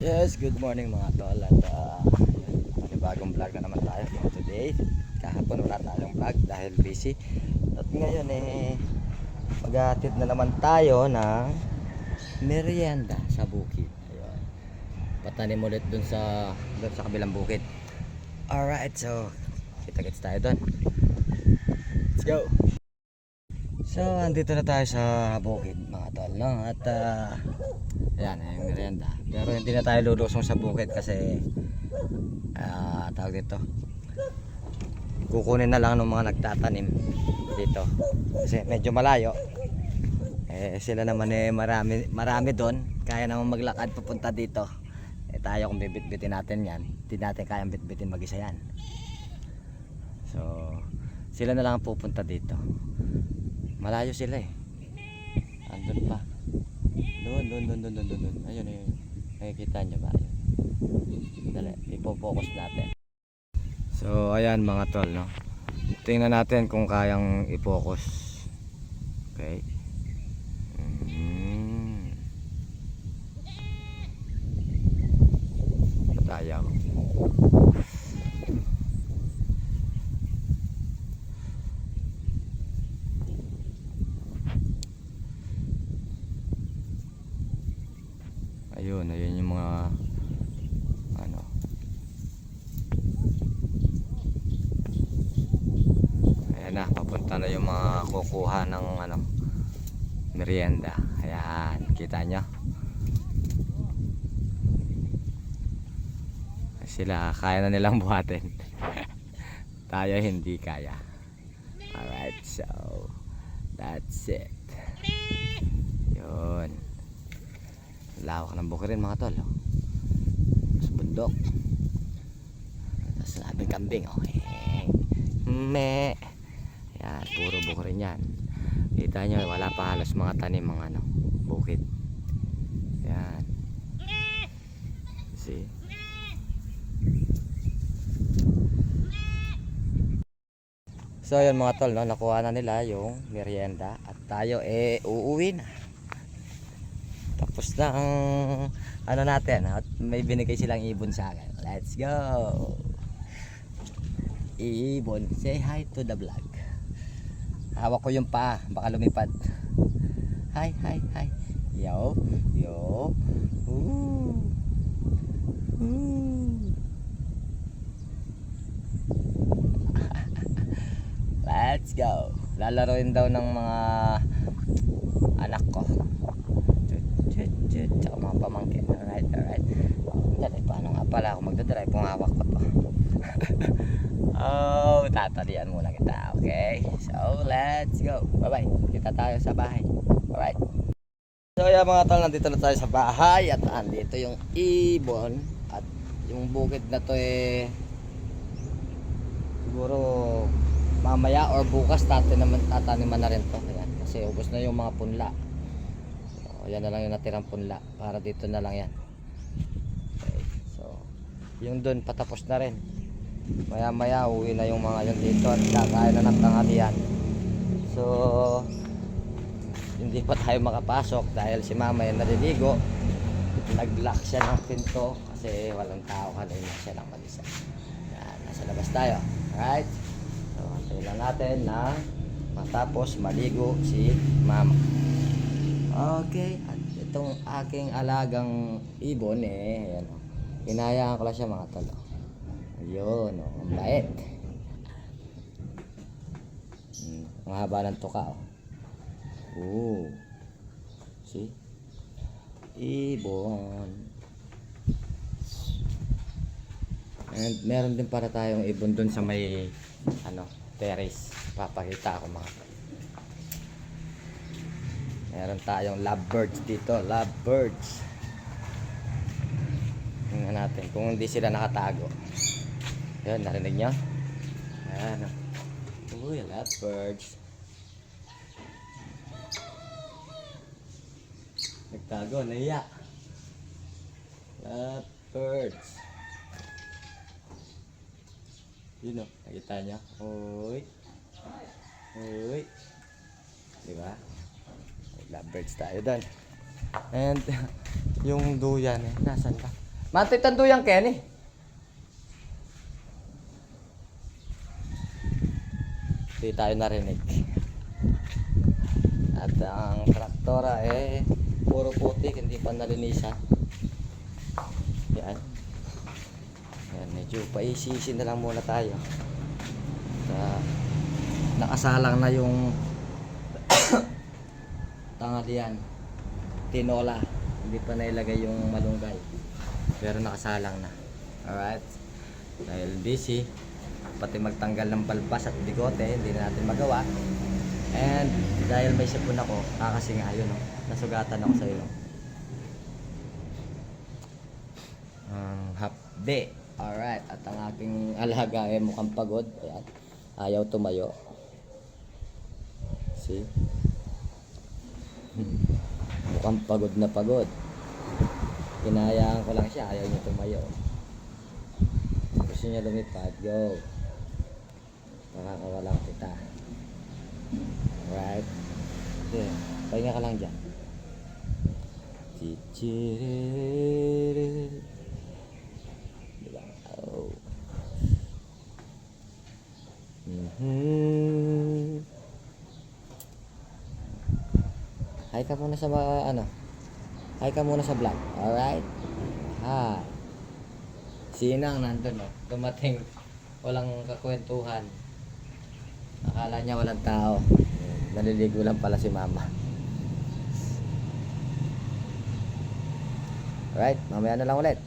Yes, good morning mga tol at uh, panibagong vlog na naman tayo for today. Kahapon wala tayong vlog dahil busy. At ngayon eh maghatid na naman tayo ng merienda sa bukid. Ayun. Patanim ulit dun sa dun sa kabilang bukid. Alright, so kita-kits tayo dun. Let's go! So, andito na tayo sa bukid mga tol, no? At ah, Ayan, yung merienda. Pero hindi na tayo lulusong sa bukid kasi ah tawag dito. Kukunin na lang ng mga nagtatanim dito. Kasi medyo malayo. Eh sila naman eh marami marami doon. Kaya naman maglakad papunta dito. Eh tayo kung bibitbitin natin 'yan, hindi natin kayang bitbitin mag-isa 'yan. So sila na lang ang pupunta dito. Malayo sila eh. Andun pa. Doon, doon, doon, doon, doon, doon. Ayun, ayun. Nakikita nyo ba? Ayun. Dali, ipo-focus natin. So, ayan mga tol, no? Tingnan natin kung kayang i-focus. Okay. Mm. Tayo. Ayun, ayun yung mga ano. Ayan na, papunta na yung mga kukuha ng ano merienda. Ayan, kita nyo? Sila, kaya na nilang buhatin. Tayo hindi kaya. Alright, so that's it. Yun. Lawak ng bukirin mga tol. oh. Sa bundok. Tapos labing kambing. Oh. Me. Yan, puro bukirin yan. Kita nyo, wala pa halos mga tanim mga ano, bukid. Yan. See? So yun mga tol, no, nakuha na nila yung merienda at tayo eh uuwi na tapos na ang ano natin at may binigay silang ibon sa akin let's go ibon say hi to the vlog hawak ko yung pa baka lumipad hi hi hi yo yo Ooh. Ooh. let's go lalaroin daw ng mga anak ko. Tsaka mga pamangkin. Alright, alright. Paano nga pala ako magdadrive kung hawak ko to? oh, tatalian muna kita. Okay? So, let's go. Bye-bye. Kita tayo sa bahay. Alright. So, yeah mga tol, nandito na tayo sa bahay at andito yung ibon at yung bukid na to eh siguro mamaya or bukas tataniman, tataniman na rin to. Ayan. Kasi ubos na yung mga punla. O, yan na lang yung natirang punla para dito na lang yan. Okay. So, yung doon patapos na rin. Maya maya uwi na yung mga yun dito at kakain na ng tanghalian. So, hindi pa tayo makapasok dahil si mama yung naliligo. Nag-lock siya ng pinto kasi walang tao kanina siya lang mag-isa. Yan, nasa labas tayo. Alright? So, antayin lang natin na matapos maligo si mama. Okay, at itong aking alagang ibon eh, ayan o. Hinayaan ko lang siya mga talo. Ayun o, ang bait. Hmm, ang haba ng tuka o. Oo. See? Ibon. And meron din para tayong ibon dun sa may ano, terrace. Papakita ako mga Meron tayong lovebirds dito, lovebirds. Tingnan natin kung hindi sila nakatago. Yan, narinig nyo? Ayan. Uy, lovebirds. Nagtago, naiya. Lovebirds. Yun o, nakita nyo? Uy. Uy. Diba? Lovebirds tayo doon. And yung duyan eh, nasan ba? Mantay tanduyang Kenny. Hindi tayo narinig. At ang traktora eh puro putik, hindi pa nalinisan. Yan. Yan, medyo paisisi na lang muna tayo. Sa nakasalang na yung tangalian. Tinola. Hindi pa nailagay yung malunggay. Pero nakasalang na. Alright. Dahil busy, pati magtanggal ng balbas at bigote, hindi na natin magawa. And dahil may sipon ako, kakasing nga yun, no? nasugatan ako sa iyo. Um, hapde. Alright. At ang aking alaga ay mukhang pagod. Ayan. Ayaw tumayo. See? mukhang pagod na pagod. Hinayaan ko lang siya. Ayaw niya tumayo. Gusto niya lumipad. Go. Makakawalan kita. Alright. Okay. Pahinga ka lang dyan. Diba? Oh. Mhm. Hi ka muna sa mga ano. Hi ka muna sa vlog. Alright? Hi. Sinang nandun oh. Dumating. Walang kakwentuhan. Akala niya walang tao. Naliligo lang pala si mama. Alright, mamaya na lang ulit.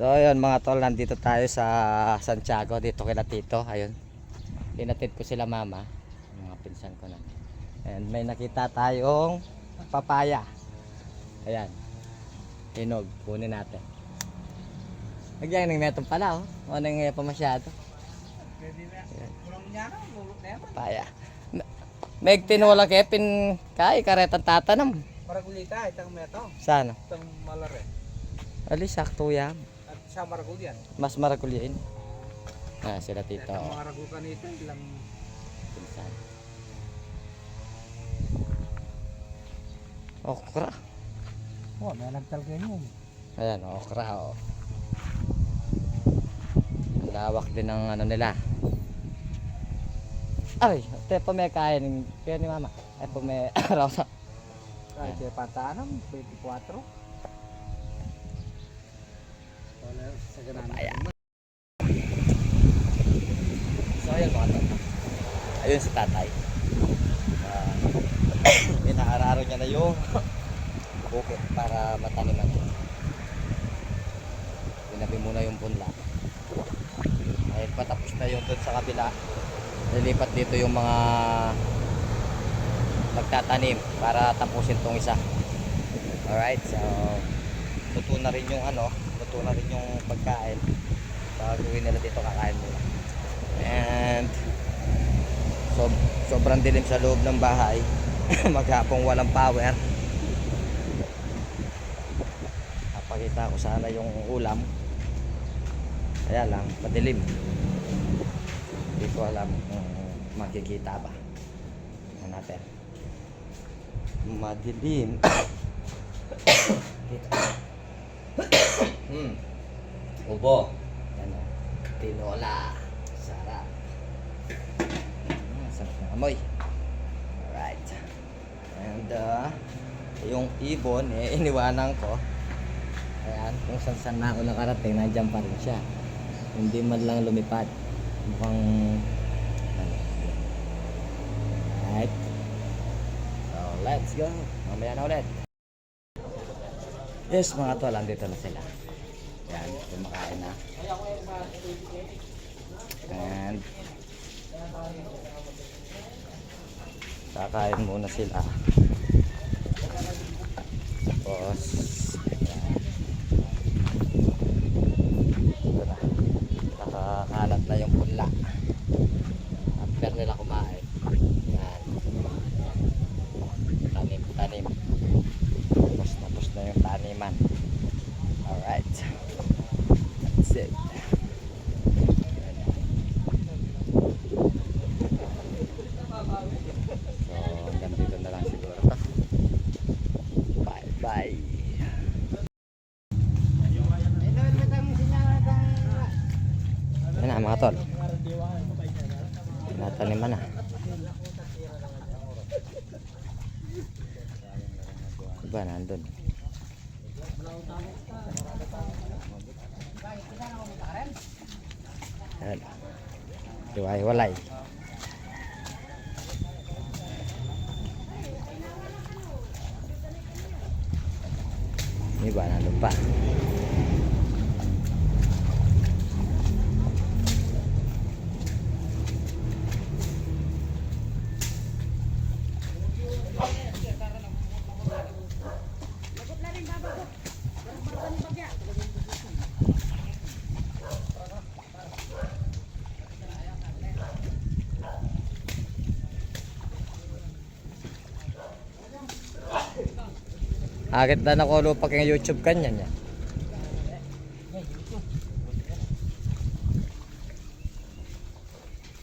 So ayun mga tol, nandito tayo sa Santiago, dito kila Tito, ayun. Tinatid ko sila mama, mga pinsan ko na. And may nakita tayong papaya. Ayan. Hinog, kunin natin. Nagyang ng netong pala oh. O nang pa masyado. Papaya. Meg tinola kepin kay karetang tatanam. Para gulita, itang meto. Sana. Itang malare. Ali sakto yan. At sa maragul yan. Mas marakulyain. Ah, sila tito. Itang mga ragul kanito, ilang Pinsan. Okra. Oh, may nagtalgay mo. Ayan, okra oh. Lawak din ng ano nila. Ay, te pa may kain kaya ni mama. Ay pa may araw sa. Kahit yung patanam, 24. Wala sa ganaan. So ayun mga tol. Ayun si tatay. Uh, inaararo niya na yung bukit para mataniman. Tinabi muna yung punla. Ay patapos na yung doon sa kabila. Lilipat dito yung mga magtatanim para tapusin tong isa. Alright, so luto na rin yung ano, luto na rin yung pagkain. Pagawin nila dito kakain nila. And so, sobrang dilim sa loob ng bahay. Maghapong walang power. Napakita ko sana yung ulam. Kaya lang, madilim. Hindi ko alam kung makikita ba. Tingnan natin. Madilim. hmm. Ubo. Yan o. Tinola. Sarap. Mm, sarap ng amoy. Alright. And uh, yung ibon, eh, iniwanan ko. Ayan, kung saan saan na ako nakarating, nandiyan pa rin siya. Hindi man lang lumipad. Mukhang... Ano, Alright. So, let's go. Mamaya na ulit. Yes, mga tol, andito na sila. Yan, kumakain na. And kakain muna sila. Tapos update. So, hanggang dito na lang siguro. Bye-bye. Yan na mga tol. Nataniman na. Diba, nandun. Diba, nandun. ดี๋ยไว้ว่าไหนี่บ้านลุงป้า Agad na ako lupak yung YouTube kanya niya.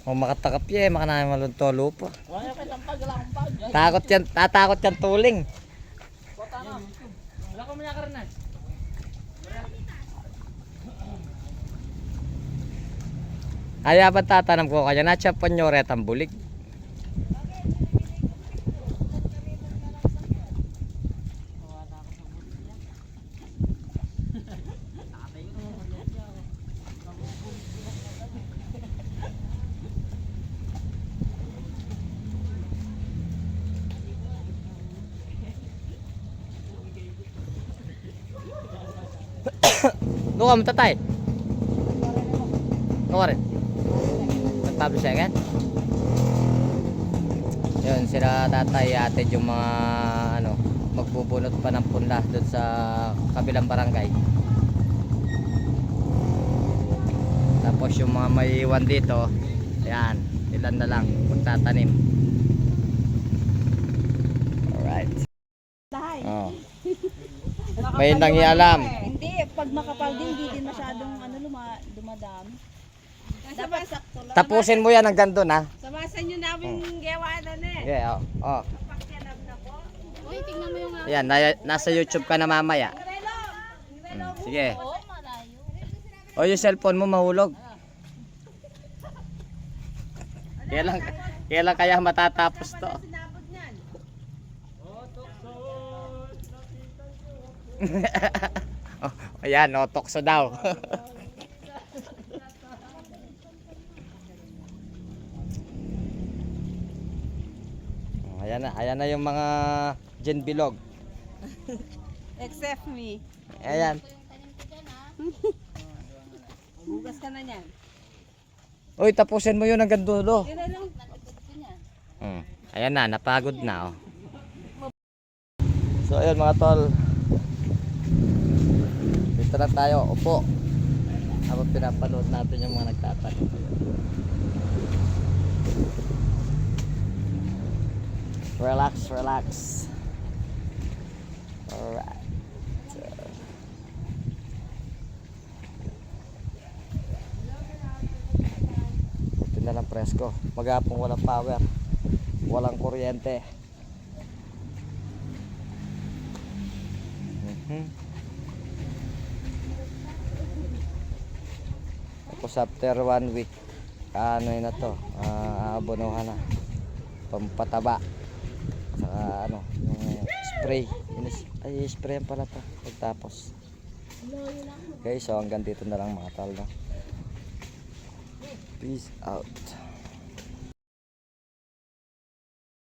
Kung makatakap yan, makanahin malunto lupa. Takot yan, tatakot yan tuling. Wala ko manyakarnan. Kaya ba tatanam ko kanya, natsa panyoret ang bulig. Doon ka matatay. Doon ka rin. Nagpublish siya kan? Yun, sila tatay atid yung mga ano, magbubunot pa ng punda doon sa kabilang barangay. Tapos yung mga may iwan dito, ayan, ilan na lang magtatanim. Alright. Oh. May nangialam. Makapal din, hindi din masyadong ano, luma, dumadami. Dapat sakto lang. Tapusin mo yan hanggang doon ha. Sabasan nyo namin gawa na eh. Okay, oh. oh. Uy, tingnan mo yung. Ayan, na- nasa YouTube ka na mamaya. Hmm, sige. O yung cellphone mo mahulog. Kailan, kailan kaya matatapos to? Sinabot niyan. oh, ayan, o, tokso daw. Ayan na, ayan na yung mga Gen Bilog. Except me. Ayan. Bugas ka na niyan. Uy, tapusin mo yun hanggang dulo. Yun na lang. Hmm. Ayan na, napagod na oh. So ayun mga tol. Dito na tayo, upo. Habang pinapanood natin yung mga nagtatanong. Relax, relax. Alright. Ito na lang presko. Maghapong walang power. Walang kuryente. Mhm. Tapos after one week, ano na to, ah, aabonohan na. Pampataba. Saka ano, yung spray. Inis, ay, spray pala to. Pagtapos. Okay, so hanggang dito na lang mga tal. No? Peace out.